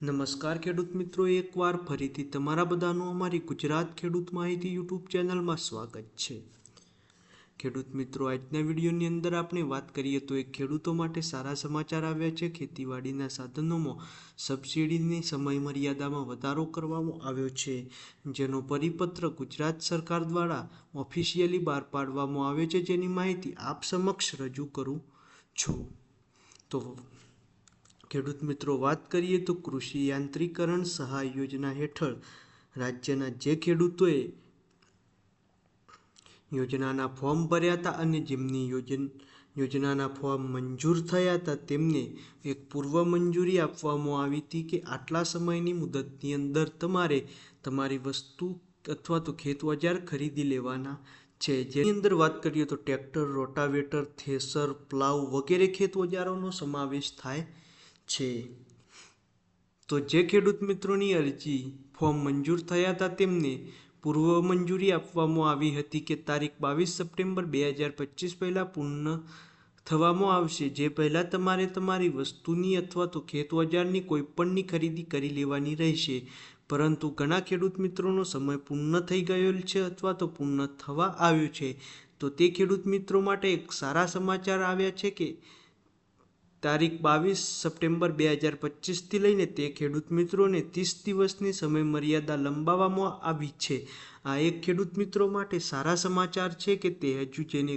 નમસ્કાર ખેડૂત મિત્રો, એકવાર ફરીથી તમારા બધાનું અમારી ગુજરાત ખેડૂત માહિતી યુટ્યુબ ચેનલમાં સ્વાગત છે. ખેડૂત મિત્રો, આજના વિડીયોની અંદર આપણે વાત કરીએ તો એ ખેડૂતો માટે સારા સમાચાર આવ્યા છે. ખેતીવાડીના સાધનોમાં સબસિડીની સમય મર્યાદામાં વધારો કરવામાં આવ્યો છે, જેનો પરિપત્ર ગુજરાત સરકાર દ્વારા ઓફિશિયલી બહાર પાડવામાં આવ્યો છે. જેની માહિતી આપ સમક્ષ રજૂ કરું છું. તો ખેડૂત મિત્રો, વાત કરીએ તો કૃષિ યાંત્રીકરણ સહાય યોજના હેઠળ રાજ્યના જે ખેડૂતોએ યોજનાના ફોર્મ ભર્યા હતા અને જેમની યોજન, યોજનાના ફોર્મ મંજૂર થયા હતા, તેમને એક પૂર્વ મંજૂરી આપવામાં આવી હતી કે આટલા સમયની મુદતની અંદર તમારે તમારી વસ્તુ અથવા તો ખેત ઓજાર ખરીદી લેવાના છે. જેની અંદર વાત કરીએ તો ટ્રેક્ટર, રોટાવેટર, થેસર, પ્લાવ વગેરે ખેત ઓજારોનો સમાવેશ થાય છે. તો જે ખેડૂત મિત્રોની અરજી ફોર્મ મંજૂર થયા હતા તેમને પૂર્વ મંજૂરી આપવામાં આવી હતી કે તારીખ બાવીસ સપ્ટેમ્બર બે હજાર પચીસ પહેલાં પૂર્ણ થવામાં આવશે. જે પહેલાં તમારે તમારી વસ્તુની અથવા તો ખેત ઓજારની કોઈપણની ખરીદી કરી લેવાની રહેશે. પરંતુ ઘણા ખેડૂત મિત્રોનો સમય પૂર્ણ થઈ ગયો છે અથવા તો પૂર્ણ થવા આવ્યો છે. તો તે ખેડૂત મિત્રો માટે એક સારા સમાચાર આવ્યા છે કે તારીખ બાવીસ સપ્ટેમ્બર બે હજાર પચીસથી લઈને તે ખેડૂત મિત્રોને ત્રીસ દિવસની સમય મર્યાદા લંબાવવામાં આવી છે. આ એક ખેડૂત મિત્રો માટે સારા સમાચાર છે કે તે હજુ જેને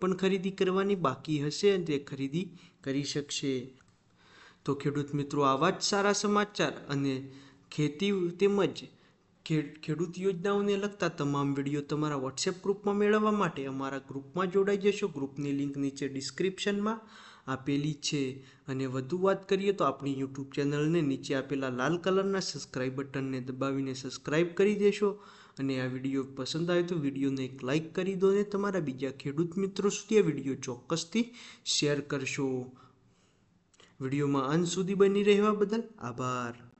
પણ ખરીદી કરવાની બાકી હશે અને તે ખરીદી કરી શકશે. તો ખેડૂત મિત્રો, આવા જ સારા સમાચાર અને ખેતી તેમજ ખેડૂત યોજનાઓને લગતા તમામ વીડિયો તમારા વોટ્સએપ ગ્રુપમાં મેળવવા માટે અમારા ગ્રુપમાં જોડાઈ જશો. ગ્રુપની લિંક નીચે ડિસ્ક્રિપ્શનમાં. આપેલી છે. અને વધુ વાત કરીએ તો આપણી યુટ્યુબ ચેનલને નીચે આપેલા લાલ કલરના સબસ્ક્રાઈબ બટનને દબાવીને સબસ્ક્રાઈબ કરી દેશો. અને આ વીડિયો પસંદ આવે તો વિડીયોને એક લાઇક કરી દો અને તમારા બીજા ખેડૂત મિત્રો સુધી આ વીડિયો ચોક્કસથી શેર કરશો. વિડીયોમાં અંત સુધી બની રહેવા બદલ આભાર.